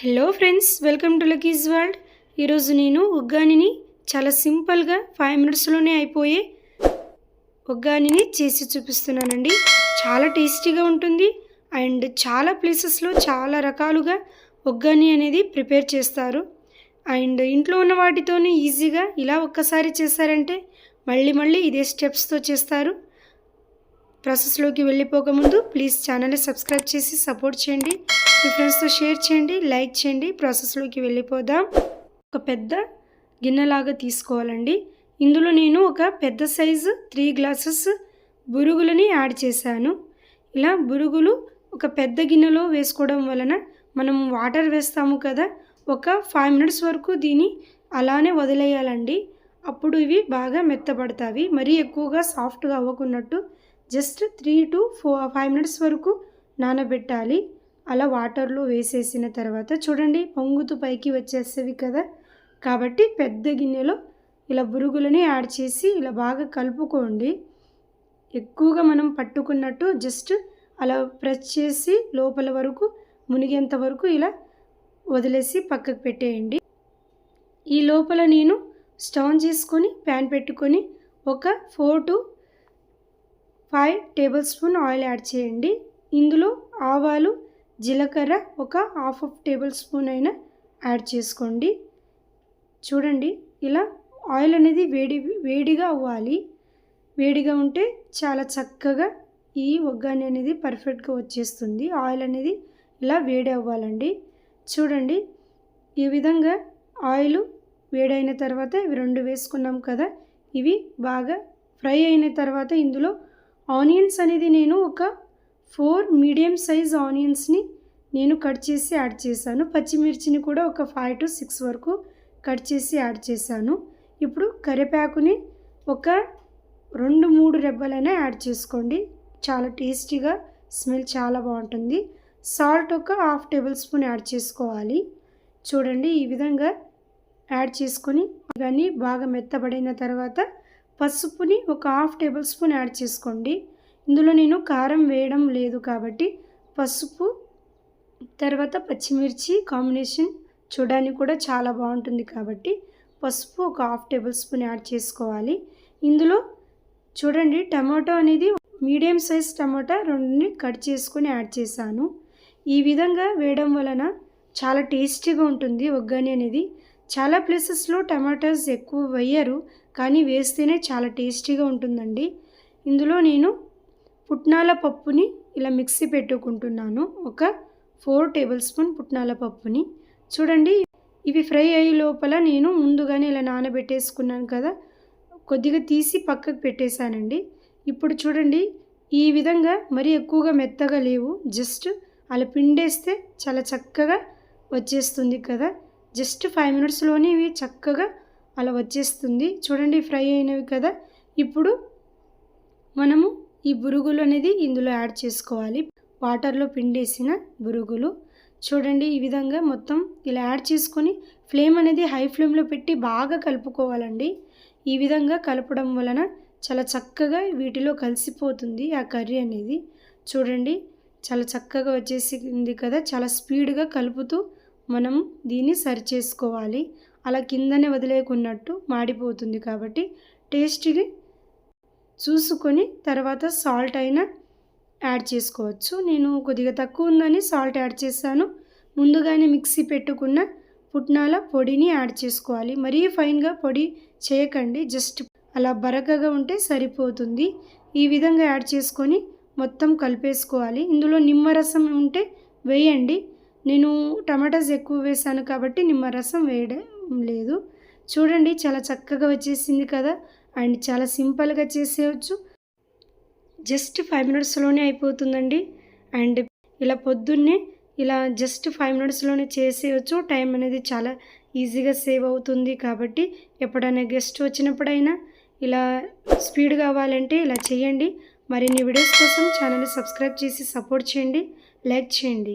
Hello friends welcome to Lucky's world ఈరోజు నేను ఉగ్గానిని చాలా సింపుల్గా ఫైవ్ మినిట్స్లోనే అయిపోయే ఉగ్గానిని చేసి చూపిస్తున్నానండి. చాలా టేస్టీగా ఉంటుంది. అండ్ చాలా ప్లేసెస్లో చాలా రకాలుగా ఉగ్గాని అనేది ప్రిపేర్ చేస్తారు. అండ్ ఇంట్లో ఉన్న వాటితోనే ఈజీగా ఇలా ఒక్కసారి చేశారంటే మళ్ళీ మళ్ళీ ఇదే స్టెప్స్తో చేస్తారు. ప్రాసెస్లోకి వెళ్ళిపోకముందు ప్లీజ్ ఛానల్ని సబ్స్క్రైబ్ చేసి సపోర్ట్ చేయండి. మీ ఫ్రెండ్స్తో షేర్ చేయండి లైక్ చేయండి. ప్రాసెస్లోకి వెళ్ళిపోదాం. ఒక పెద్ద గిన్నెలాగా తీసుకోవాలండి. ఇందులో నేను ఒక పెద్ద సైజు త్రీ గ్లాసెస్ బురుగులని యాడ్ చేశాను. ఇలా బురుగులు ఒక పెద్ద గిన్నెలో వేసుకోవడం వలన మనం వాటర్ వేస్తాము కదా ఒక ఫైవ్ మినిట్స్ వరకు దీన్ని అలానే వదిలేయాలండి. అప్పుడు ఇవి బాగా మెత్తబడతాయి. మరీ ఎక్కువగా సాఫ్ట్గా అవ్వకున్నట్టు just three to four five minutes వరకు నానబెట్టాలి. అలా వాటర్లో వేసేసిన తర్వాత చూడండి పొంగుతూ పైకి వచ్చేస్తుంది కదా. కాబట్టి పెద్ద గిన్నెలో ఇలా బురుగులని యాడ్ చేసి ఇలా బాగా కలుపుకోండి. ఎక్కువగా మనం పట్టుకున్నట్టు జస్ట్ అలా ప్రెస్ చేసి లోపల వరకు మునిగేంత వరకు ఇలా వదిలేసి పక్కకు పెట్టేయండి. ఈ లోపల నేను స్టవ్ చేసుకొని ప్యాన్ పెట్టుకొని ఒక four to five tablespoon oil add చేయండి. ఇందులో ఆవాలు జీలకర్ర ఒక హాఫ్ ఆఫ్ టేబుల్ స్పూన్ అయినా యాడ్ చేసుకోండి. చూడండి ఇలా ఆయిల్ అనేది వేడి వేడిగా అవ్వాలి. వేడిగా ఉంటే చాలా చక్కగా ఈ ఒగ్గాని అనేది పర్ఫెక్ట్గా వచ్చేస్తుంది. ఆయిల్ అనేది ఇలా వేడి అవ్వాలండి. చూడండి ఈ విధంగా ఆయిల్ వేడైన తర్వాత ఇవి రెండు వేసుకున్నాం కదా ఇవి బాగా ఫ్రై అయిన తర్వాత ఇందులో ఆనియన్స్ అనేది నేను ఒక ఫోర్ మీడియం సైజ్ ఆనియన్స్ని నేను కట్ చేసి యాడ్ చేశాను. పచ్చిమిర్చిని కూడా ఒక ఫైవ్ టు సిక్స్ వరకు కట్ చేసి యాడ్ చేశాను. ఇప్పుడు కరివేపాకుని ఒక రెండు మూడు రెబ్బలైనా యాడ్ చేసుకోండి. చాలా టేస్టీగా స్మెల్ చాలా బాగుంటుంది. సాల్ట్ ఒక హాఫ్ టేబుల్ స్పూన్ యాడ్ చేసుకోవాలి. చూడండి ఈ విధంగా యాడ్ చేసుకొని ఇవన్నీ బాగా మెత్తబడిన తర్వాత పసుపుని ఒక హాఫ్ టేబుల్ స్పూన్ యాడ్ చేసుకోండి. ఇందులో నేను కారం వేయడం లేదు కాబట్టి పసుపు తర్వాత పచ్చిమిర్చి కాంబినేషన్ చూడడానికి కూడా చాలా బాగుంటుంది కాబట్టి పసుపు ఒక హాఫ్ టేబుల్ స్పూన్ యాడ్ చేసుకోవాలి. ఇందులో చూడండి టమాటో అనేది మీడియం సైజ్ టమాటా రెండుని కట్ చేసుకొని యాడ్ చేశాను. ఈ విధంగా వేయడం వలన చాలా టేస్టీగా ఉంటుంది ఒగ్గాని అనేది. చాలా ప్లేసెస్లో టమాటాస్ ఎక్కువ వేయరు కానీ వేస్తేనే చాలా టేస్టీగా ఉంటుందండి. ఇందులో నేను పుట్నాల పప్పుని ఇలా మిక్సీ పెట్టుకుంటున్నాను. ఒక ఫోర్ టేబుల్ స్పూన్ పుట్నాల పప్పుని. చూడండి ఇవి ఫ్రై అయ్యే లోపల నేను ముందుగానే ఇలా నానబెట్టేసుకున్నాను కదా. కొద్దిగా తీసి పక్కకు పెట్టేశానండి. ఇప్పుడు చూడండి ఈ విధంగా మరీ ఎక్కువగా మెత్తగా లేవు. జస్ట్ అలా పిండేస్తే చాలా చక్కగా వచ్చేస్తుంది కదా. జస్ట్ ఫైవ్ మినిట్స్లోనే ఇవి చక్కగా అలా వచ్చేస్తుంది. చూడండి ఫ్రై అయినవి కదా. ఇప్పుడు మనము ఈ బురుగులు అనేది ఇందులో యాడ్ చేసుకోవాలి. వాటర్లో పిండేసిన బురుగులు. చూడండి ఈ విధంగా మొత్తం ఇలా యాడ్ చేసుకొని ఫ్లేమ్ అనేది హై ఫ్లేమ్లో పెట్టి బాగా కలుపుకోవాలండి. ఈ విధంగా కలపడం వలన చాలా చక్కగా వీటిలో కలిసిపోతుంది ఆ కర్రీ అనేది. చూడండి చాలా చక్కగా వచ్చేసింది కదా. చాలా స్పీడ్గా కలుపుతూ మనం దీన్ని సరి చేసుకోవాలి. అలా కిందనే వదిలేకున్నట్టు మాడిపోతుంది కాబట్టి టేస్ట్కి చూసుకొని తర్వాత సాల్ట్ అయినా యాడ్ చేసుకోవచ్చు. నేను కొద్దిగా తక్కువ ఉందని సాల్ట్ యాడ్ చేశాను. ముందుగానే మిక్సీ పెట్టుకున్న పుట్నాల పొడిని యాడ్ చేసుకోవాలి. మరీ ఫైన్గా పొడి చేయకండి. జస్ట్ అలా బరకగా ఉంటే సరిపోతుంది. ఈ విధంగా యాడ్ చేసుకొని మొత్తం కలిపేసుకోవాలి. ఇందులో నిమ్మరసం ఉంటే వేయండి. నేను టమాటాస్ ఎక్కువ వేసాను కాబట్టి నిమ్మరసం వేయడం లేదు. చూడండి చాలా చక్కగా వచ్చేసింది కదా. అండ్ చాలా సింపుల్గా చేసేయచ్చు. జస్ట్ ఫైవ్ మినిట్స్లోనే అయిపోతుందండి. అండ్ ఇలా పొద్దున్నే ఇలా జస్ట్ ఫైవ్ మినిట్స్లోనే చేసేయచ్చు. టైం అనేది చాలా ఈజీగా సేవ్ అవుతుంది కాబట్టి ఎప్పుడైనా గెస్ట్ వచ్చినప్పుడైనా ఇలా స్పీడ్ కావాలంటే ఇలా చేయండి. మరిన్ని వీడియోస్ కోసం ఛానల్ని సబ్స్క్రైబ్ చేసి సపోర్ట్ చేయండి. లైక్ చేయండి.